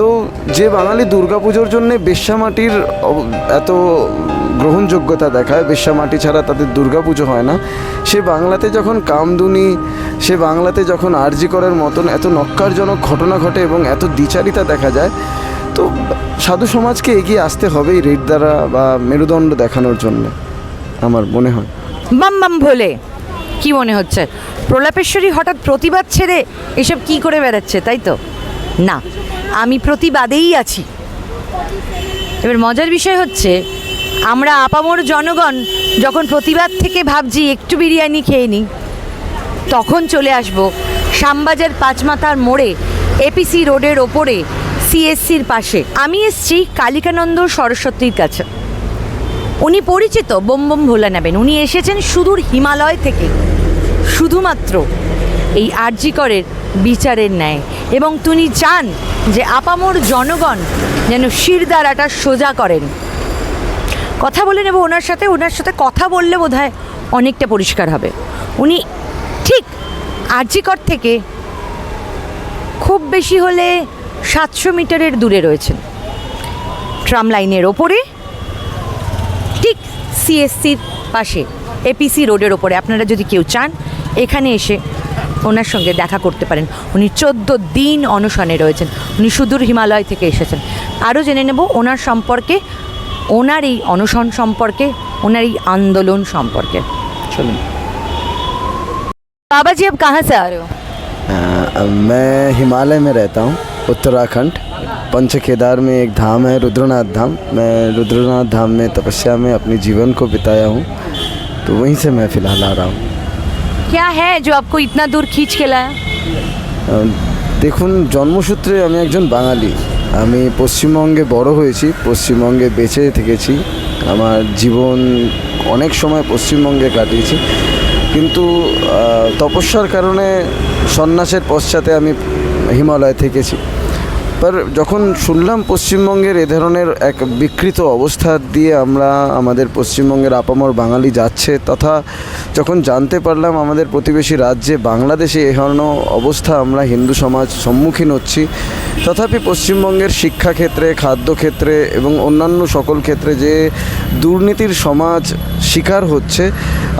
তো যে বাঙালি দুর্গাপুজোর জন্য বেশ্যামাটির এত গ্রহণযোগ্যতা দেখায়, বেশ্যামাটি ছাড়া তাদের দুর্গাপুজো হয় না। সে বাংলাতে যখন কামদুনি, সে বাংলাতে যখন আরজি করার মতন এত নক্কারজনক ঘটনা ঘটে এবং এত দ্বিচারিতা দেখা যায়, তো সাধু সমাজকে এগিয়ে আসতে হবে এই রেড দ্বারা বা মেরুদণ্ড দেখানোর জন্য, আমার মনে হয়। বাম বাম ভোলে, কি মনে হচ্ছে? প্রলাপেশ্বরী হঠাৎ প্রতিবাদ ছেড়ে এসব কি করে বেড়াচ্ছে, তাই তো? না। আমি প্রতিবাদেই আছি। এবার মজার বিষয় হচ্ছে, আমরা আপামর জনগণ যখন প্রতিবাদ থেকে ভাবছি একটু বিরিয়ানি খেয়ে নিই, তখন চলে আসব শ্যামবাজার পাঁচমাথার মোড়ে, এপিসি রোডের ওপরে, সিএসসির পাশে। আমি এসছি কালিকানন্দ সরস্বতীর কাছে। উনি পরিচিত, বোম বোম ভোলা নেবেন। উনি এসেছেন সুদূর হিমালয় থেকে। শুধুমাত্র এই আরজিকরের বিচারের ন্যায়। এবং তিনি চান যে আপামর জনগণ যেন শিরদাঁড়াটা সোজা করেন। কথা বলে নেব ওনার সাথে ওনার সাথে কথা বললে বোধহয় অনেকটা পরিষ্কার হবে। উনি ঠিক আরজিকর থেকে খুব বেশি হলে সাতশো মিটারের দূরে রয়েছেন। ট্রাম লাইনের ওপরে, ঠিক সিএসসির পাশে, এপিসি রোডের ওপরে। আপনারা যদি কেউ চান, এখানে এসে ওনার সঙ্গে দেখা করতে পারেন উনি চোদ্দ দিন অনশনে রয়েছেন উনি সুদূর হিমালয় থেকে এসেছেন আরও জেনে নেব ওনার সম্পর্কে ওনার এই অনশন সম্পর্কে ওনার এই আন্দোলন সম্পর্কে চলুন बाबा जी अब कहाँ से आ रहे हो अ, मैं हिमालय में रहता हूँ उत्तराखंड पंच केदार में एक धाम है रुद्रनाथ धाम मैं रुद्रनाथ धाम में तपस्या में अपने जीवन को बिताया हूँ तो वहीं से मैं फ़िलहाल आ रहा हूँ क्या है जो आपको इतना दूर खींच के लाया আহ, দেখুন জন্মসূত্রে আমি একজন বাঙালি আমি পশ্চিমবঙ্গে বড় হয়েছি পশ্চিমবঙ্গে বেঁচে থেকেছি আমার জীবন অনেক সময় পশ্চিমবঙ্গে কাটিয়েছি কিন্তু আহ, তপস্যার কারণে সন্ন্যাসের পশ্চাতে আমি হিমালয় থেকেছি এবার যখন শুনলাম পশ্চিমবঙ্গের এ ধরনের এক বিকৃত অবস্থা দিয়ে আমরা আমাদের পশ্চিমবঙ্গের আপামর বাঙালি যাচ্ছে, তথা যখন জানতে পারলাম আমাদের প্রতিবেশী রাজ্যে বাংলাদেশে এ ধরনের অবস্থা আমরা হিন্দু সমাজ সম্মুখীন হচ্ছি, তথাপি পশ্চিমবঙ্গের শিক্ষাক্ষেত্রে, খাদ্যক্ষেত্রে এবং অন্যান্য সকল ক্ষেত্রে যে দুর্নীতির সমাজ শিকার হচ্ছে,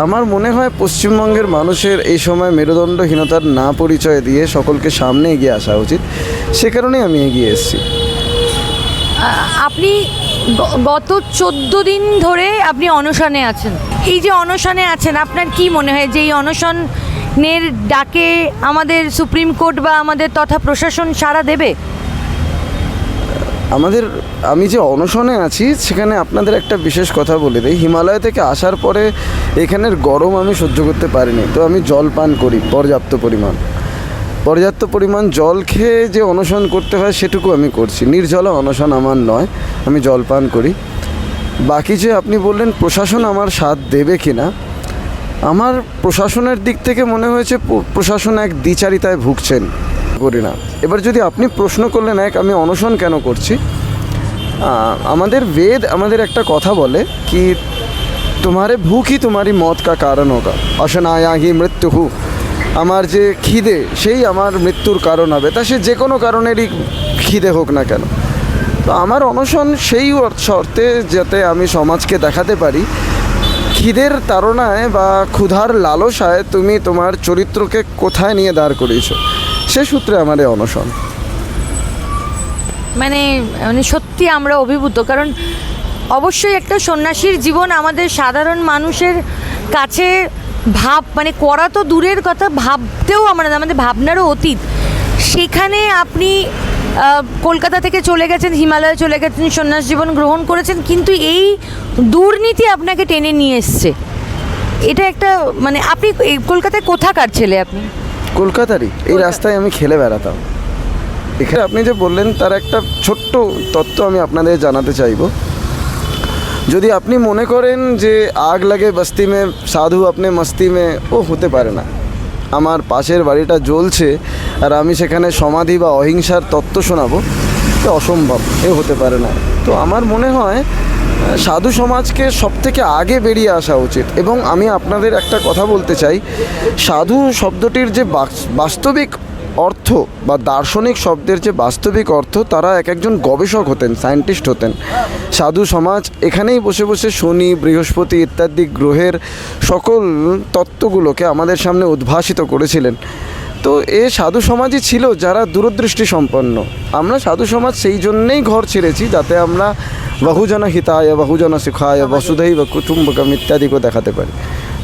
আমার মনে হয় পশ্চিমবঙ্গের মানুষের এই সময় মেরুদণ্ডহীনতার না পরিচয় দিয়ে সকলকে সামনে এগিয়ে আসা উচিত। সে কারণেই আমি এগিয়ে এসেছি আপনি গত চোদ্দ দিন ধরে আপনি অনশনে আছেন। এই যে অনশনে আছেন আপনার কি মনে হয়? যে এই অনশনের ডাকে আমাদের সুপ্রিম কোর্ট বা আমাদের তথা প্রশাসন সাড়া দেবে? আমাদের আমি যে অনশনে আছি সেখানে আপনাদের একটা বিশেষ কথা বলে দিই। হিমালয় থেকে আসার পরে এখানের গরম আমি সহ্য করতে পারিনি। তো আমি জল পান করি পর্যাপ্ত পরিমাণ। পর্যাপ্ত পরিমাণ জল খেয়ে যে অনশন করতে হয় সেটুকু আমি করছি। নির্জলা অনশন আমার নয়, আমি জল পান করি। বাকি যে আপনি বললেন প্রশাসন আমার সাথ দেবে কি না আমার প্রশাসনের দিক থেকে মনে হয়েছে প্রশাসন এক দ্বিচারিতায় ভুগছেন। করি না। এবার যদি আপনি প্রশ্ন করলেন এক, আমি অনশন কেন করছি? আমাদের বেদ আমাদের একটা কথা বলে কি, তোমারে ভুকি তোমারই মত কা কারণ হোক অসনায়াহি মৃত্যু হুক আমার যে খিদে, সেই আমার মৃত্যুর কারণ হবে। তা সে যে কোনো কারণেরই খিদে হোক না কেন। তো আমার অনশন সেই শর্তে যাতে আমি সমাজকে দেখাতে পারি। খিদের তাড়নায় বা ক্ষুধার লালসায় তুমি তোমার চরিত্রকে কোথায় নিয়ে দাঁড় করিয়েছো? সে সূত্রে আমার এই অনশন। মানে মানে সত্যি আমরা অভিভূত। কারণ অবশ্যই একটা সন্ন্যাসীর জীবন আমাদের সাধারণ মানুষের কাছে ভাব মানে করা তো দূরের কথা ভাবতেও আমরা আমাদের ভাবনারও অতীত। সেখানে আপনি কলকাতা থেকে চলে গেছেন হিমালয়ে চলে গেছেন সন্ন্যাস জীবন গ্রহণ করেছেন কিন্তু এই দুর্নীতি আপনাকে টেনে নিয়ে এসছে। এটা একটা মানে আপনি কলকাতায় কোথাকার ছেলে আপনি? কলকাতারই। এই রাস্তায় আমি খেলে বেড়াতাম। এখানে আপনি যে বললেন তার একটা ছোট্ট তত্ত্ব আমি আপনাদের জানাতে চাইব। যদি আপনি মনে করেন যে আগ লাগে বস্তি মে, সাধু আপনি মস্তি মে, ও হতে পারে না। আমার পাশের বাড়িটা জ্বলছে, আর আমি সেখানে সমাধি বা অহিংসার তত্ত্ব শোনাবো, এ অসম্ভব, এ হতে পারে না। তো আমার মনে হয় সাধু সমাজকে সব থেকে আগে বেরিয়ে আসা উচিত। এবং আমি আপনাদের একটা কথা বলতে চাই, সাধু শব্দটির যে বাস- বাস্তবিক অর্থ বা দার্শনিক শব্দের যে বাস্তবিক অর্থ, তারা এক একজন গবেষক হতেন, সায়েন্টিস্ট হতেন। সাধু সমাজ এখানেই বসে বসে শনি, বৃহস্পতি ইত্যাদি গ্রহের সকল তত্ত্বগুলোকে আমাদের সামনে উদ্ভাসিত করেছিলেন। তো এ সাধু সমাজই ছিল যারা দূরদৃষ্টি সম্পন্ন। আমরা সাধু সমাজ সেই জন্যেই ঘর ছেড়েছি যাতে আমরা বহুজন হিতায়, বহুজন সুখায়, বসুধৈব কুটুম্বকম ইত্যাদিকে দেখাতে পারি।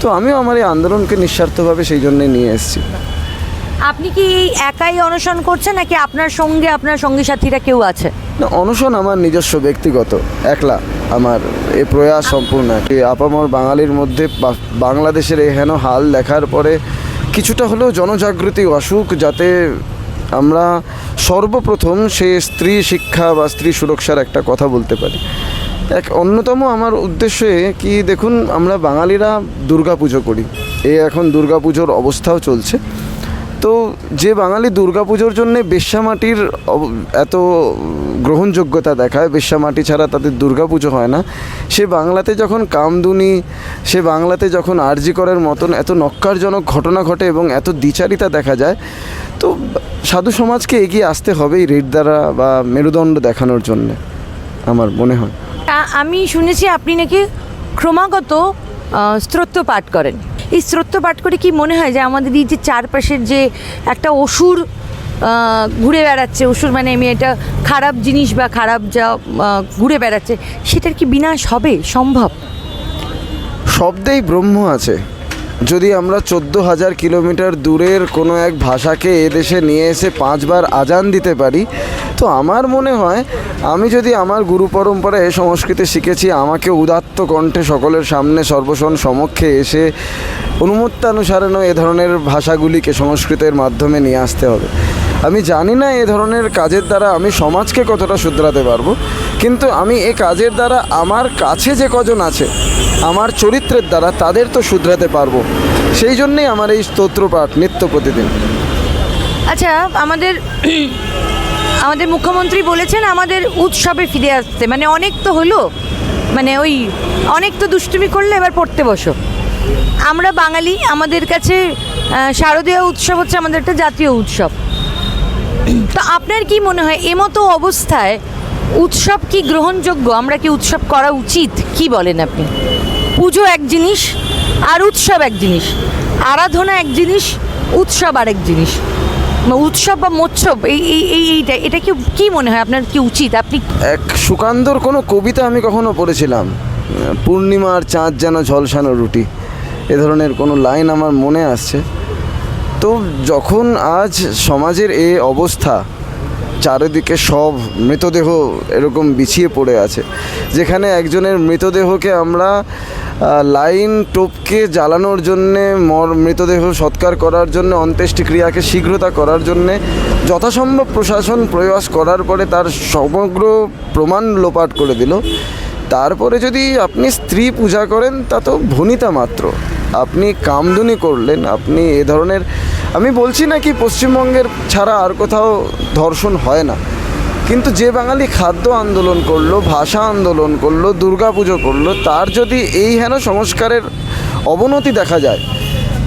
তো আমিও আমার এই আন্দোলনকে নিঃস্বার্থভাবে সেই জন্যই নিয়ে এসেছি। আপনি কি একাই অনশন করছেন নাকি আপনার সঙ্গে আপনার সঙ্গী সাথীরা কেউ আছে? না অনশন আমার নিজস্ব ব্যক্তিগত। একলা আমার এ প্রয়াস সম্পূর্ণ এই আপামর বাঙালির মধ্যে বাংলাদেশের এই হেন হাল দেখার পরে কিছুটা হলেও জনজাগৃতি অসুখ যাতে আমরা সর্বপ্রথম সে স্ত্রী শিক্ষা বা স্ত্রী সুরক্ষার একটা কথা বলতে পারি। এক অন্যতম আমার উদ্দেশ্যে কি দেখুন আমরা বাঙালিরা দুর্গা পুজো করি। এই এখন দুর্গা পুজোর অবস্থাও চলছে। তো যে বাঙালি দুর্গাপুজোর জন্য বেশ্যামাটির এত গ্রহণযোগ্যতা দেখায় বেশ্যামাটি ছাড়া তাদের দুর্গাপুজো হয় না। সে বাংলাতে যখন কামদুনি, সে বাংলাতে যখন আরজি করার মতন এত নক্কারজনক ঘটনা ঘটে এবং এত দ্বিচারিতা দেখা যায়, তো সাধু সমাজকে এগিয়ে আসতে হবে এই রেড দ্বারা বা মেরুদণ্ড দেখানোর জন্য, আমার মনে হয়। আমি শুনেছি আপনি নাকি ক্রমাগত স্তোত্র পাঠ করেন। এই স্তোত্র পাঠ করে কি মনে হয় যে আমাদের এই যে চারপাশের যে একটা অসুর ঘুরে বেড়াচ্ছে, অসুর মানে আমি এটা খারাপ জিনিস বা খারাপ যা ঘুরে বেড়াচ্ছে, সেটার কি বিনাশ হবে? সম্ভব? শব্দেই ব্রহ্ম আছে। যদি আমরা চোদ্দ হাজার কিলোমিটার দূরের কোনো এক ভাষাকে এদেশে নিয়ে এসে পাঁচবার আজান দিতে পারি, তো আমার মনে হয় আমি যদি আমার গুরু পরম্পরায় সংস্কৃতি শিখেছি, আমাকে উদাত্ত কণ্ঠে সকলের সামনে সর্বসন সমক্ষে এসে অনুমত্তানুসারণও এ ধরনের ভাষাগুলিকে সংস্কৃতের মাধ্যমে নিয়ে আসতে হবে। আমি জানি না এ ধরনের কাজের দ্বারা আমি সমাজকে কতটা শুধরাতে পারব, কিন্তু আমি এ কাজের দ্বারা আমার কাছে যে কজন আছে, আমার চরিত্রের দ্বারা তাদের তো শুধরাতে পারব। সেই জন্যেই আমার এই স্তোত্রপাঠ নিত্য প্রতিদিন। আচ্ছা আমাদের আমাদের মুখ্যমন্ত্রী বলেছেন আমাদের উৎসবে ফিরে আসতে। মানে অনেক তো হলো। মানে ওই অনেক তো দুষ্টুমি করলে এবার পড়তে বসো। আমরা বাঙালি, আমাদের কাছে শারদীয় উৎসব হচ্ছে আমাদের একটা জাতীয় উৎসব। তো আপনার কি মনে হয়, এমতো অবস্থায় উৎসব কি গ্রহণযোগ্য? আমরা কি উৎসব করা উচিত? কি বলেন আপনি? পুজো এক জিনিস, আর উৎসব এক জিনিস, আরাধনা এক জিনিস, উৎসব আরেক জিনিস। উৎসব বা মোৎসব, এই এই এই, এইটা, এটা কি কি মনে হয় আপনার কি উচিত? আপনি এক সুকান্তর কোনো কবিতা আমি কখনো পড়েছিলাম। পূর্ণিমার চাঁদ যেন ঝলসানো রুটি। এ ধরনের কোনো লাইন আমার মনে আসছে। তো যখন আজ সমাজের এ অবস্থা, চারিদিকে সব মৃতদেহ এরকম বিছিয়ে পড়ে আছে, যেখানে একজনের মৃতদেহকে আমরা লাইন টোপকে জ্বালানোর জন্যে, মর, মৃতদেহ সৎকার করার জন্য অন্ত্যেষ্টিক্রিয়াকে শীঘ্রতা করার জন্যে, যথাসম্ভব প্রশাসন প্রয়াস করার পরে তার সমগ্র প্রমাণ লোপাট করে দিল। তারপরে যদি আপনি স্ত্রী পূজা করেন, তা তো ভনিতা মাত্র। আপনি কামদুনি করলেন, আপনি এ ধরনের আমি বলছি না কি পশ্চিমবঙ্গের ছাড়া আর কোথাও ধর্ষণ হয় না। কিন্তু যে বাঙালি খাদ্য আন্দোলন করল, ভাষা আন্দোলন করল দুর্গা পুজো করল, তার যদি এই হেন সংস্কারের অবনতি দেখা যায়,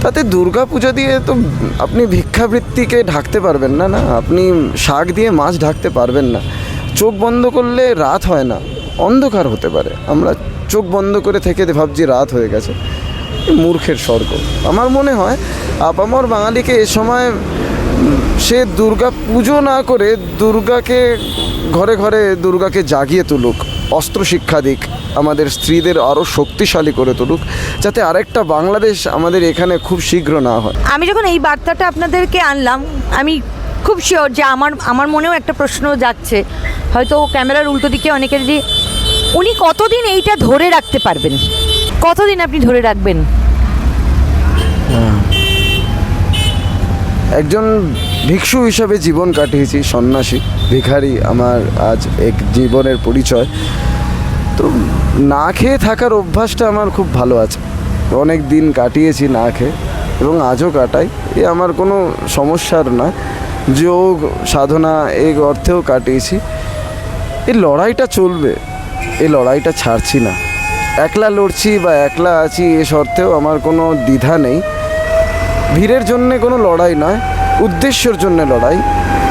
তাতে দুর্গা পুজো দিয়ে তো আপনি ভিক্ষাবৃত্তিকে ঢাকতে পারবেন না না? আপনি শাক দিয়ে মাছ ঢাকতে পারবেন না। চোখ বন্ধ করলে রাত হয় না, অন্ধকার হতে পারে। আমরা চোখ বন্ধ করে থেকে ভাবছি রাত হয়ে গেছে। মূর্খের স্বর্গ। আমার মনে হয়, আপামর বাঙালিকে এ সময় সে দুর্গা পুজো না করে দুর্গাকে ঘরে ঘরে দুর্গাকে জাগিয়ে তুলুক অস্ত্র শিক্ষা দিক, আমাদের স্ত্রীদের আরও শক্তিশালী করে তুলুক, যাতে আরেকটা বাংলাদেশ আমাদের এখানে খুব শীঘ্র না হয়। আমি যখন এই বার্তাটা আপনাদেরকে আনলাম, আমি খুব শিওর যে আমার আমার মনেও একটা প্রশ্ন যাচ্ছে হয়তো ক্যামেরার উল্টো দিকে অনেকের যে উনি কতদিন এইটা ধরে রাখতে পারবেন? কতদিন আপনি ধরে রাখবেন? একজন ভিক্ষু হিসাবে জীবন কাটিয়েছি, সন্ন্যাসী, ভিখারি আমার আজ এক জীবনের পরিচয়। তো না খেয়ে থাকার অভ্যাসটা আমার খুব ভালো আছে। অনেক দিন কাটিয়েছি না খেয়ে, এবং আজও কাটাই। এ আমার কোনো সমস্যার না যোগ, সাধনা এই অর্থেও কাটিয়েছি। এই লড়াইটা চলবে এই লড়াইটা ছাড়ছি না। একলা লড়ছি বা একলা আছি এ সত্ত্বেও আমার কোনো দ্বিধা নেই। ভিড়ের জন্যে কোনো লড়াই নয়, উদ্দেশ্যের জন্য লড়াই।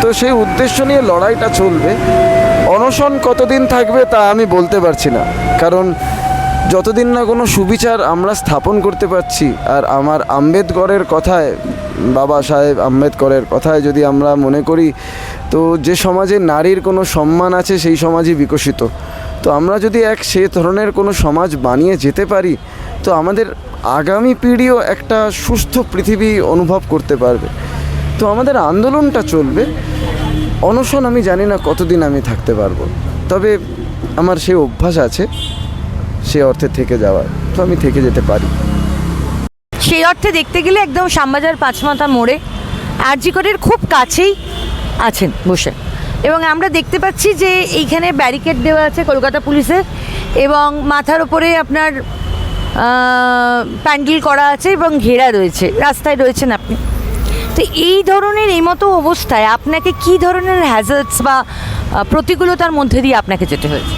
তো সেই উদ্দেশ্য নিয়ে লড়াইটা চলবে। অনশন কতদিন থাকবে তা আমি বলতে পারছি না। কারণ যতদিন না কোনো সুবিচার আমরা স্থাপন করতে পারছি, আর আমার আম্বেদকরের কথায়, বাবা সাহেব আম্বেদকরের কথায় যদি আমরা মনে করি, তো যে সমাজে নারীর কোনো সম্মান আছে সেই সমাজই বিকশিত। তো আমরা যদি এক সে ধরনের কোনো সমাজ বানিয়ে যেতে পারি, তো আমাদের আগামী পিঢ়িও একটা সুস্থ পৃথিবী অনুভব করতে পারবে। তো আমাদের আন্দোলনটা চলবে। অনশন আমি জানি না কতদিন আমি থাকতে পারব। তবে আমার সেই অভ্যাস আছে সে অর্থে থেকে যাওয়ার। তো আমি থেকে যেতে পারি। সেই অর্থে দেখতে গেলে একদম শ্যামবাজার পাঁচমাথা মোড়ে আরজিকরের খুব কাছেই আছেন বসে। এবং আমরা দেখতে পাচ্ছি যে এইখানে ব্যারিকেড দেওয়া আছে কলকাতা পুলিশের এবং মাথার ওপরে আপনার প্যান্ডেল করা আছে এবং ঘেরা রয়েছে, রাস্তায় রয়েছেন আপনি। তো এই ধরনের এই মতো অবস্থায় আপনাকে কি ধরনের হ্যাজার্ডস বা প্রতিকূলতার মধ্যে দিয়ে আপনাকে যেতে হয়েছে?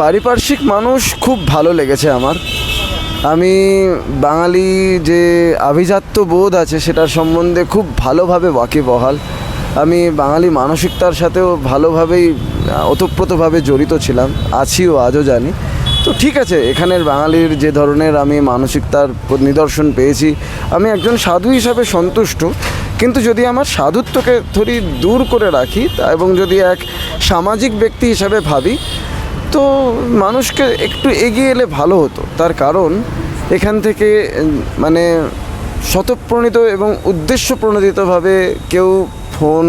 পারিপার্শ্বিক মানুষ খুব ভালো লেগেছে আমার। আমি বাঙালি যে আভিজাত্য বোধ আছে সেটার সম্বন্ধে খুব ভালোভাবে ওয়াকিবহাল। আমি বাঙালি মানসিকতার সাথেও ভালোভাবেই ওতপ্রোতভাবে জড়িত ছিলাম, আছিও, আজও জানি। তো ঠিক আছে, এখানের বাঙালির যে ধরনের আমি মানসিকতার নিদর্শন পেয়েছি, আমি একজন সাধু হিসাবে সন্তুষ্ট, কিন্তু যদি আমার সাধুত্বকে ধরি দূর করে রাখি এবং যদি এক সামাজিক ব্যক্তি হিসাবে ভাবি, তো মানুষকে একটু এগিয়ে এলে ভালো হতো। তার কারণ, এখান থেকে মানে শতপ্রণীত এবং উদ্দেশ্য প্রণোদিতভাবে কেউ ফোন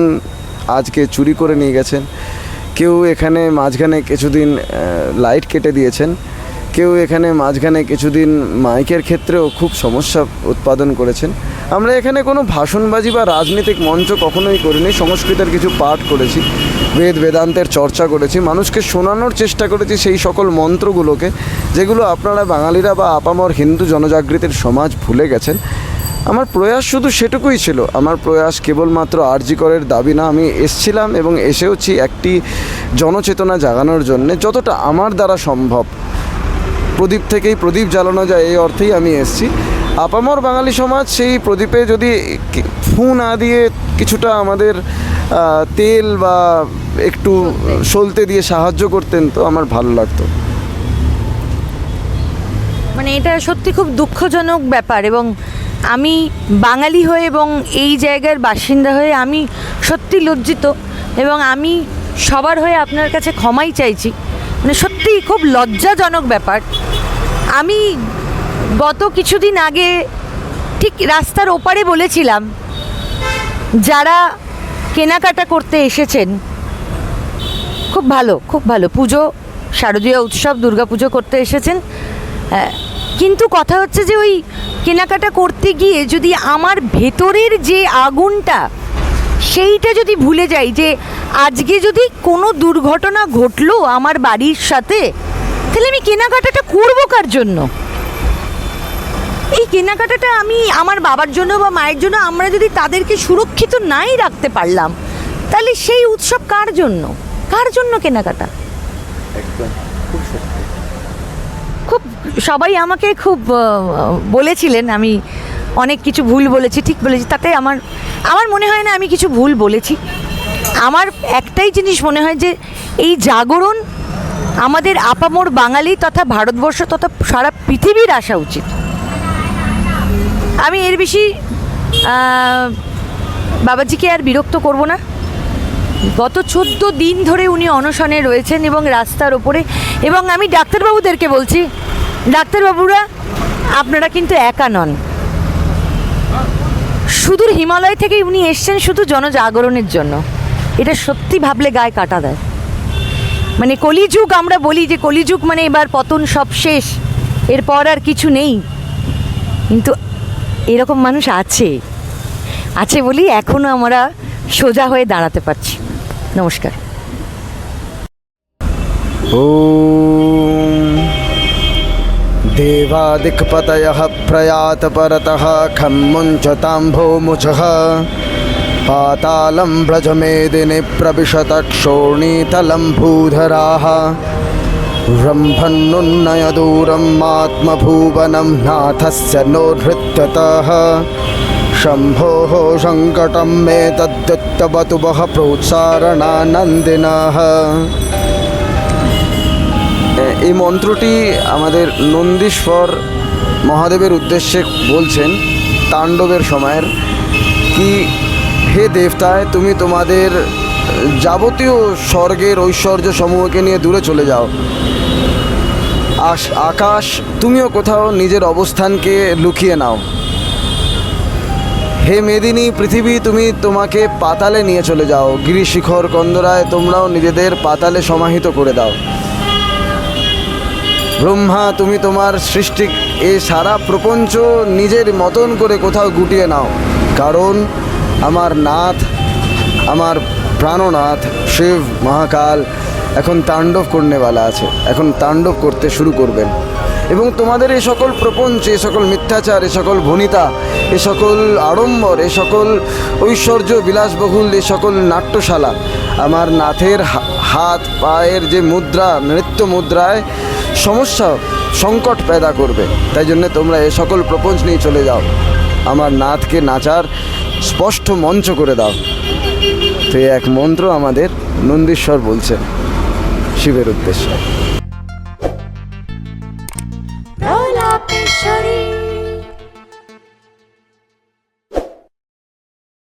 আজকে চুরি করে নিয়ে গেছেন। কেউ এখানে মাঝখানে কিছুদিন লাইট কেটে দিয়েছেন। কেউ এখানে মাঝখানে কিছুদিন মাইকের ক্ষেত্রেও খুব সমস্যা উৎপাদন করেছেন। আমরা এখানে কোনো ভাষণবাজি বা রাজনৈতিক মঞ্চ কখনোই করিনি, সংস্কৃতের কিছু পাঠ করেছি, বেদ, বেদান্তের চর্চা করেছি, মানুষকে শোনানোর চেষ্টা করেছি সেই সকল মন্ত্রগুলোকে, যেগুলো আপনারা বাঙালিরা বা আপামর হিন্দু জনজাগৃতির সমাজ ভুলে গেছেন। আমার প্রয়াস শুধু সেটুকুই ছিল। আমার প্রয়াস কেবলমাত্র আরজিকরের দাবি না, আমি এসছিলাম এবং এসেওছি একটি জনচেতনা জাগানোর জন্যে, যতটা আমার দ্বারা সম্ভব। প্রদীপ থেকেই প্রদীপ জ্বালানো যায়, এই অর্থেই আমি এসেছি। আপামর বাঙালি সমাজ সেই প্রদীপে যদি ফু না দিয়ে কিছুটা আমাদের তেল বা একটু সলতে দিয়ে সাহায্য করতেন তো আমার ভালো লাগতো। মানে এটা সত্যি খুব দুঃখজনক ব্যাপার এবং আমি বাঙালি হয়ে এবং এই জায়গার বাসিন্দা হয়ে আমি সত্যি লজ্জিত এবং আমি সবার হয়ে আপনার কাছে ক্ষমাই চাইছি। মানে সত্যি খুব লজ্জাজনক ব্যাপার। আমি গত কিছুদিন আগে ঠিক রাস্তার ওপারে বলেছিলাম, যারা কেনাকাটা করতে এসেছেন, খুব ভালো খুব ভালো। পুজো, শারদীয় উৎসব দুর্গা পুজো করতে এসেছেন। কিন্তু কথা হচ্ছে যে ওই কেনাকাটা করতে গিয়ে যদি আমার ভেতরের যে আগুনটা, সেইটা যদি ভুলে যাই যে আজকে যদি কোনো দুর্ঘটনা ঘটলো আমার বাড়ির সাথে, তাহলে আমি কেনাকাটাটা করব কার জন্য? এই কেনাকাটাটা আমি আমার বাবার জন্য বা মায়ের জন্য আমরা যদি তাদেরকে সুরক্ষিত নাই রাখতে পারলাম, তাহলে সেই উৎসব কার জন্য? কার জন্য কেনাকাটা? খুব সবাই আমাকে খুব বলেছিলেন, আমি অনেক কিছু ভুল বলেছি, ঠিক বলেছি, তাতে আমার আমার মনে হয় না আমি কিছু ভুল বলেছি। আমার একটাই জিনিস মনে হয় যে, এই জাগরণ আমাদের আপামোর বাঙালি তথা ভারতবর্ষ তথা সারা পৃথিবীর আসা উচিত। আমি এর বেশি বাবাজিকে আর বিরক্ত করব না। গত চোদ্দ দিন ধরে উনি অনশনে রয়েছেন এবং রাস্তার ওপরে, এবং আমি ডাক্তারবাবুদেরকে বলছি ডাক্তারবাবুরা, আপনারা কিন্তু একা নন। সুদূর হিমালয় থেকে উনি এসছেন শুধু জনজাগরণের জন্য। এটা সত্যি ভাবলে গায়ে কাটা দেয়। মানে কলিযুগ আমরা বলি যে কলিযুগ মানে এবার পতন সব শেষ, এরপর আর কিছু নেই। কিন্তু এরকম মানুষ আছে। আছে বলি এখনও আমরা সোজা হয়ে দাঁড়াতে পারছি। নমস্কার। ॐ देवादिक्पतयः प्रयातपरतः खं मुञ्चताम्भो मुचः पातालं व्रजमेदिनि प्रविशतक्षोणीतलं भूधराः रम्भन्नुन्नयदूरम् आत्मभुवनं नाथस्य नोद्धृत्यतः शम्भोः सङ्कटं मे तद्युत्तवतु वः प्रोत्सारणानन्दिनः। এই মন্ত্রটি আমাদের নন্দীশ্বর মহাদেবের উদ্দেশ্যে বলছেন তাণ্ডবের সময়ের কি, হে দেবতায়, তুমি তোমাদের যাবতীয় স্বর্গের ঐশ্বর্য সমূহকে নিয়ে দূরে চলে যাও। আশ আকাশ, তুমিও কোথাও নিজের অবস্থানকে লুকিয়ে নাও। হে মেদিনী, পৃথিবী, তুমি তোমাকে পাতালে নিয়ে চলে যাও। গিরিশিখর কন্দরায় তোমরাও নিজেদের পাতালে সমাহিত করে দাও। ব্রহ্মা, তুমি তোমার সৃষ্টি এ সারা প্রপঞ্চ নিজের মতন করে কোথাও গুটিয়ে নাও। কারণ আমার নাথ, আমার প্রাণনাথ শিব মহাকাল এখন তাণ্ডব করনেওয়ালা আছে। এখন তাণ্ডব করতে শুরু করবেন। এবং তোমাদের এই সকল প্রপঞ্চ এ সকল মিথ্যাচার এ সকল ভনিতা এ সকল আড়ম্বর এ সকল ঐশ্বর্য বিলাসবহুল এ সকল নাট্যশালা, আমার নাথের হাত, পায়ের যে মুদ্রা নৃত্য মুদ্রায় সমস্যা, সংকট পেদা করবে। তাই জন্য তোমরা এ সকল প্রপঞ্চ নিয়ে চলে যাও। আমার নাথকে নাচার স্পষ্ট মঞ্চ করে দাও। তো এক মন্ত্র আমাদের নন্দীশ্বর বলছেন শিবের উদ্দেশ্যে।